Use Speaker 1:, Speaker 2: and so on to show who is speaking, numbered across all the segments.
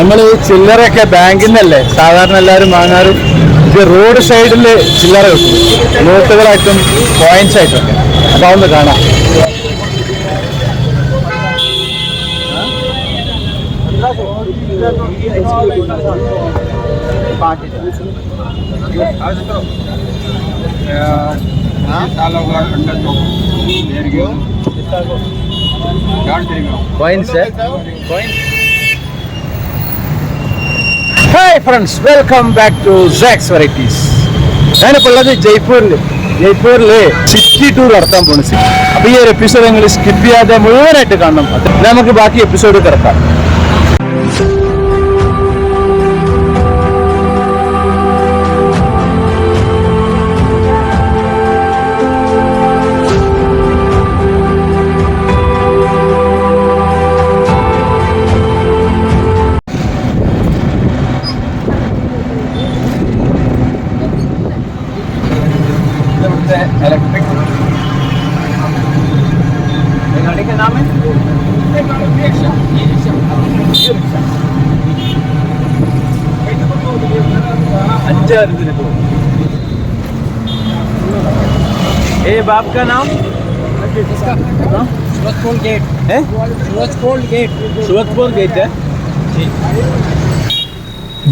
Speaker 1: നമ്മൾ ചില്ലറയൊക്കെ ബാങ്കിൽ നിന്നല്ലേ സാധാരണ എല്ലാവരും വാങ്ങാറ്. ഇത് റോഡ് സൈഡിൽ ചില്ലറ കിട്ടും. നോട്ടുകളായിട്ടും പോയിന്റ്സ് ആയിട്ടും അപ്പോൾ അതൊന്ന് കാണാം. Points hi friends welcome back to Saks varieties ഞാനിപ്പോൾ ഉള്ളത് ജയ്പൂരിൽ ജയ്പൂരിൽ സിറ്റി ടൂർ നടത്താൻ പോണു അപ്പോൾ ഈ ഒരു എപ്പിസോഡ് നിങ്ങൾ സ്കിപ്പ് ചെയ്യാതെ മുഴുവനായിട്ട് കാണണം. നമുക്ക് ബാക്കി എപ്പിസോഡ് കിടക്കാം. चार इधर को ए बाप का नाम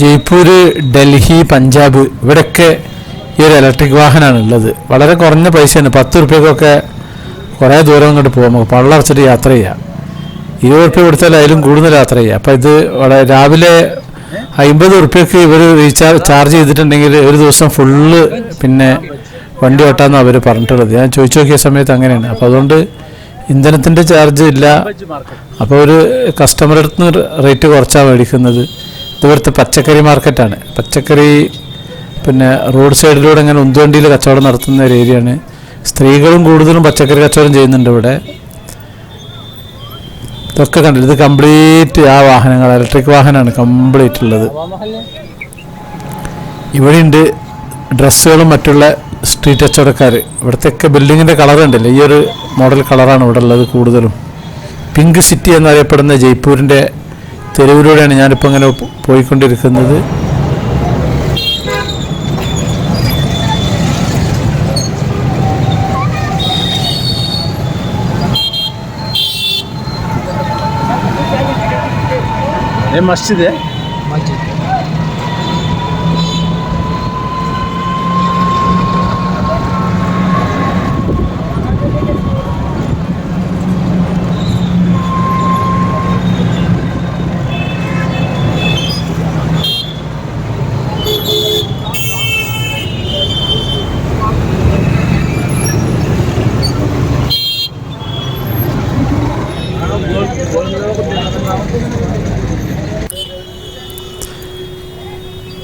Speaker 2: ജയ്പൂര് ഡൽഹി പഞ്ചാബ് ഇവിടെയൊക്കെ ഈ ഒരു ഇലക്ട്രിക് വാഹനമാണ് ഉള്ളത്. വളരെ കുറഞ്ഞ പൈസയാണ്. പത്ത് റുപ്യക്കൊക്കെ കുറേ ദൂരം ഇങ്ങോട്ട് പോകാം. നമുക്ക് പള്ളറച്ചിട്ട് യാത്ര ചെയ്യാം. ഇരുപത് റുപ്യ കൊടുത്താൽ അതിലും കൂടുതൽ യാത്ര ചെയ്യാം. അപ്പോൾ ഇത് വളരെ രാവിലെ അമ്പത് റുപ്യക്ക് ഇവർ റീചാർജ് ചാർജ് ചെയ്തിട്ടുണ്ടെങ്കിൽ ഒരു ദിവസം ഫുള്ള് പിന്നെ വണ്ടി ഓട്ടാന്ന് അവർ പറഞ്ഞിട്ടുള്ളത്. ഞാൻ ചോദിച്ചു നോക്കിയ സമയത്ത് അങ്ങനെയാണ്. അപ്പോൾ അതുകൊണ്ട് ഇന്ധനത്തിന്റെ ചാർജ് ഇല്ല. അപ്പോൾ ഒരു കസ്റ്റമറുടെ അടുത്ത് റേറ്റ് കുറച്ചാണ് മേടിക്കുന്നത്. ഇതുപോലത്തെ പച്ചക്കറി മാർക്കറ്റാണ് പച്ചക്കറി പിന്നെ റോഡ് സൈഡിലൂടെ ഇങ്ങനെ ഉന്തുവണ്ടിയിൽ കച്ചവടം നടത്തുന്ന ഒരു ഏരിയയാണ് സ്ത്രീകളും കൂടുതലും പച്ചക്കറി കച്ചവടം ചെയ്യുന്നുണ്ട് ഇവിടെ. ഇതൊക്കെ കണ്ടു ഇത് കംപ്ലീറ്റ് ആ വാഹനങ്ങൾ ഇലക്ട്രിക് വാഹനമാണ് കംപ്ലീറ്റ് ഉള്ളത്. ഇവിടെയുണ്ട് ഡ്രസ്സുകളും മറ്റുള്ള സ്ട്രീറ്റ് കച്ചവടക്കാർ ഇവിടുത്തെ ഒക്കെ ബിൽഡിങ്ങിന്റെ കളർ ഉണ്ടല്ലോ? ഈ ഒരു മോഡൽ കളറാണ് ഇവിടെ ഉള്ളത് കൂടുതലും. പിങ്ക് സിറ്റി എന്നറിയപ്പെടുന്ന ജയ്പൂരിന്റെ തെരുവിലൂടെയാണ് ഞാനിപ്പോൾ ഇങ്ങനെ പോയിക്കൊണ്ടിരിക്കുന്നത്.
Speaker 1: এ মসজিদে
Speaker 3: মসজিদ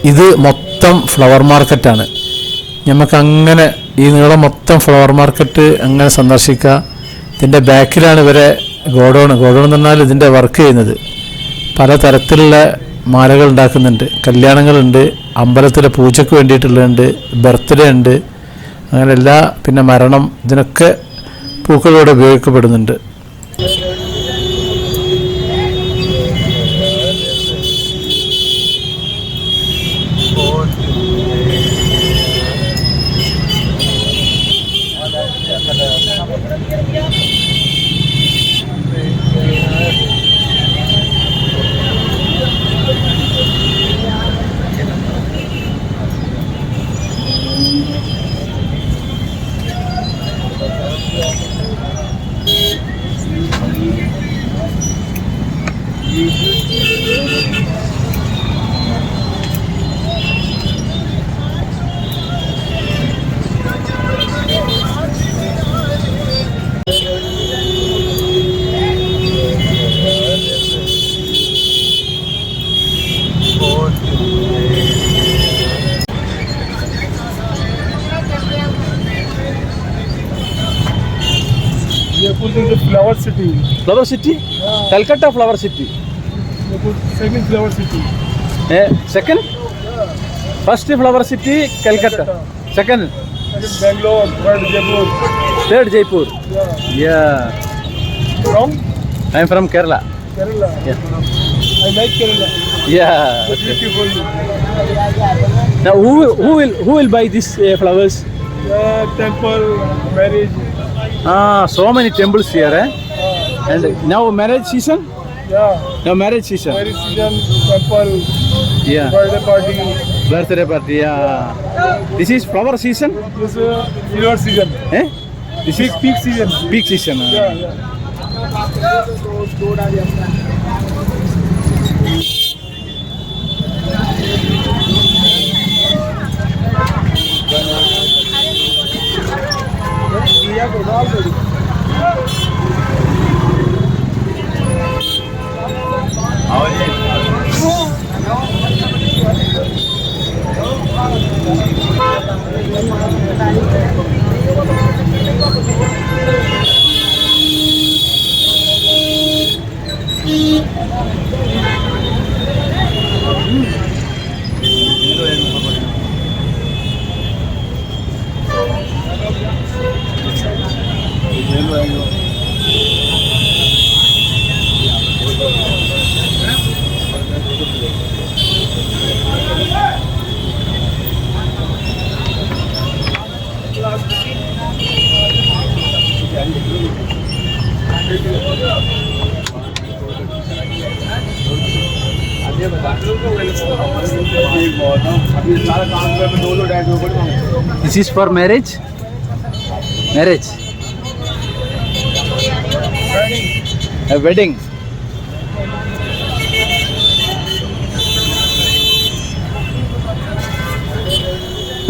Speaker 2: ഇത് മൊത്തം ഫ്ലവർ മാർക്കറ്റാണ് നമുക്ക് അങ്ങനെ ഈ നീളം മൊത്തം ഫ്ലവർ മാർക്കറ്റ് അങ്ങനെ സന്ദർശിക്കുക. ഇതിന്റെ ബാക്കിലാണ് ഇവരെ ഗോഡൗൺ. ഗോഡൗൺ എന്ന് പറഞ്ഞാൽ ഇതിന്റെ വർക്ക് ചെയ്യുന്നത്. പല തരത്തിലുള്ള മാലകൾ ഉണ്ടാക്കുന്നുണ്ട്. കല്യാണങ്ങളുണ്ട് അമ്പലത്തിലെ പൂജയ്ക്ക് വേണ്ടിയിട്ടുള്ളതുണ്ട് ബർത്ത്ഡേ ഉണ്ട് അങ്ങനെ എല്ലാ പിന്നെ മരണം ഇതിനൊക്കെ പൂക്കളോട് ഉപയോഗിക്കപ്പെടുന്നുണ്ട്.
Speaker 4: put in the flower city.
Speaker 1: Flower city? Yeah. Calcutta flower
Speaker 4: city. They put second flower city.
Speaker 1: Yeah. Second? Yeah. First flower city, Calcutta. Calcutta.
Speaker 4: Second? Second Bangalore, third Jaipur.
Speaker 1: Third Jaipur.
Speaker 4: Yeah.
Speaker 1: yeah.
Speaker 4: From?
Speaker 1: I am from Kerala.
Speaker 4: Kerala.
Speaker 1: Yeah.
Speaker 4: I like Kerala.
Speaker 1: Yeah. Okay.
Speaker 4: beautiful.
Speaker 1: Now who who will who will buy these eh, uh, flowers?
Speaker 4: Temple, marriage.
Speaker 1: Ah, so many temples here, eh? And now marriage season.
Speaker 4: Yeah.
Speaker 1: Now marriage season.
Speaker 4: Marriage season, temple,
Speaker 1: Yeah.
Speaker 4: birthday party.
Speaker 1: Birthday party. Yeah. This is flower season.
Speaker 4: This uh, silver season.
Speaker 1: Eh? This is
Speaker 4: Peak season.
Speaker 1: peak season. ah.
Speaker 4: Yeah, yeah.
Speaker 1: already. Is for marriage. Marriage. A wedding.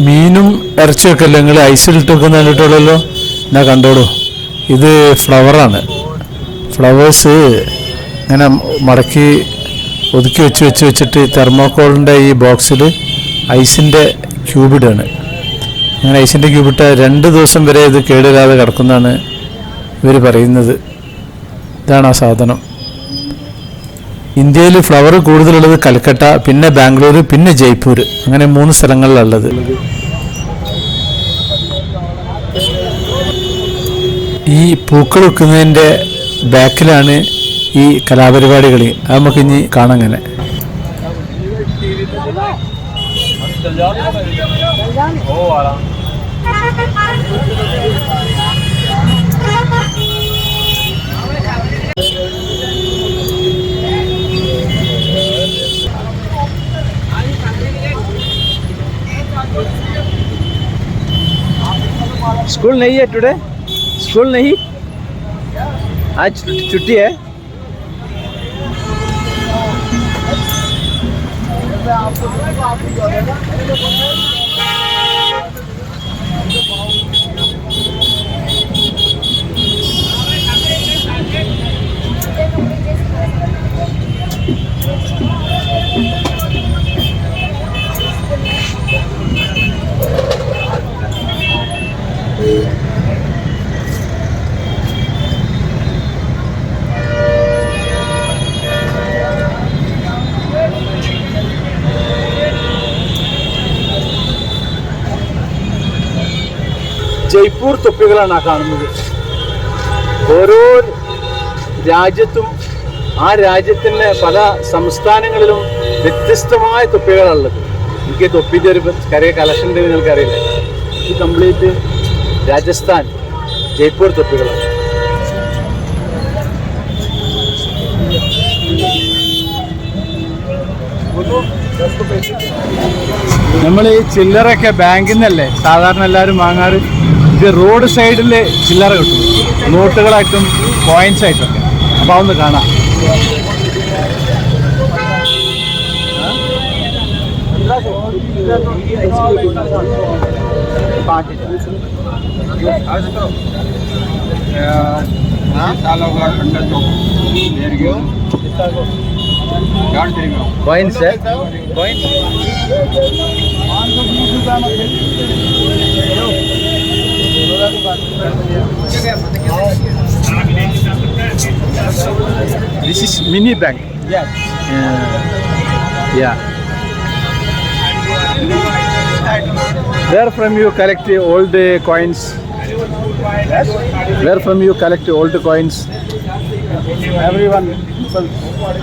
Speaker 2: മീനും ഇറച്ചിയൊക്കെ അല്ലേ നിങ്ങൾ ഐസിലിട്ടൊക്കെ കണ്ടിട്ടുള്ളല്ലോ എന്നാ കണ്ടോളൂ ഇത് ഫ്ലവറാണ് flowers ഇങ്ങനെ മടക്കി ഒതുക്കി വെച്ച് വെച്ച് വെച്ചിട്ട് തെർമോക്കോളിന്റെ ഈ ബോക്സിൽ ഐസിന്റെ ക്യൂബിഡാണ് അങ്ങനെ ഐസിന്റെ ക്യൂബിട്ട രണ്ട് ദിവസം വരെ ഇത് കേടുവരാതെ കിടക്കുന്നതാണ് ഇവർ പറയുന്നത്. ഇതാണ് ആ സാധനം. ഇന്ത്യയിൽ ഫ്ലവർ കൂടുതലുള്ളത് കൽക്കട്ട പിന്നെ ബാംഗ്ലൂർ പിന്നെ ജയ്പൂർ. അങ്ങനെ മൂന്ന് സ്ഥലങ്ങളിലുള്ളത്. ഈ പൂക്കൾ വെക്കുന്നതിന്റെ ബാക്കിലാണ് ഈ കലാപരിപാടികൾ അത് നമുക്ക് ഇനി കാണാങ്ങനെ
Speaker 1: स्कूल नहीं है टुडे स्कूल नहीं आज छुट्टी है आपको आपकी ജയ്പൂർ തൊപ്പികളാണ് ആ കാണുന്നത്. ഓരോ രാജ്യത്തും ആ രാജ്യത്തിന്റെ പല സംസ്ഥാനങ്ങളിലും വ്യത്യസ്തമായ തൊപ്പികളാണുള്ളത് എനിക്ക് തൊപ്പിന്റെ ഒരു കറിയ കളക്ഷൻ ഉണ്ടെന്ന് നിങ്ങൾക്കറിയില്ല? ഇത് കംപ്ലീറ്റ് രാജസ്ഥാൻ ജയ്പൂർ തൊപ്പികളാണ്. നമ്മൾ ഈ ചില്ലറൊക്കെ ബാങ്കിൽ നിന്നല്ലേ സാധാരണ എല്ലാവരും വാങ്ങാറ്? ഇത് റോഡ് സൈഡിൽ ചില്ലറ കിട്ടും. നോട്ടുകളായിട്ടും കോയിൻസ് ആയിട്ടൊക്കെ. അപ്പോൾ അതൊന്ന് കാണാം. Coins coins This is mini bank.
Speaker 3: Yes.
Speaker 1: Uh, yeah. Where from you collect the old uh, coins? Where from you collect the old coins?
Speaker 4: Everyone.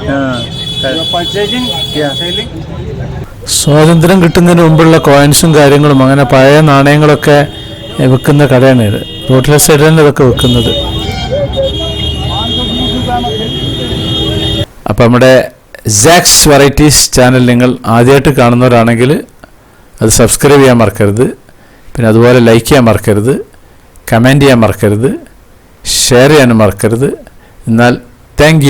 Speaker 1: Uh, purchasing, selling.
Speaker 2: സ്വാതന്ത്ര്യം കിട്ടുന്നതിന് മുമ്പുള്ള കോയിൻസും കാര്യങ്ങളും അങ്ങനെ പഴയ നാണയങ്ങളൊക്കെ വിൽക്കുന്ന കടയാണ് ഇത്. റോട്ടിലെ സൈഡിലാണ് ഇതൊക്കെ വിൽക്കുന്നത്. അപ്പം നമ്മുടെ സാക്സ് വെറൈറ്റീസ് ചാനൽ നിങ്ങൾ ആദ്യമായിട്ട് കാണുന്നവരാണെങ്കിൽ അത് സബ്സ്ക്രൈബ് ചെയ്യാൻ മറക്കരുത്. പിന്നെ അതുപോലെ ലൈക്ക് ചെയ്യാൻ മറക്കരുത്. കമന്റ് ചെയ്യാൻ മറക്കരുത്. ഷെയർ ചെയ്യാനും മറക്കരുത്. എന്നാൽ താങ്ക്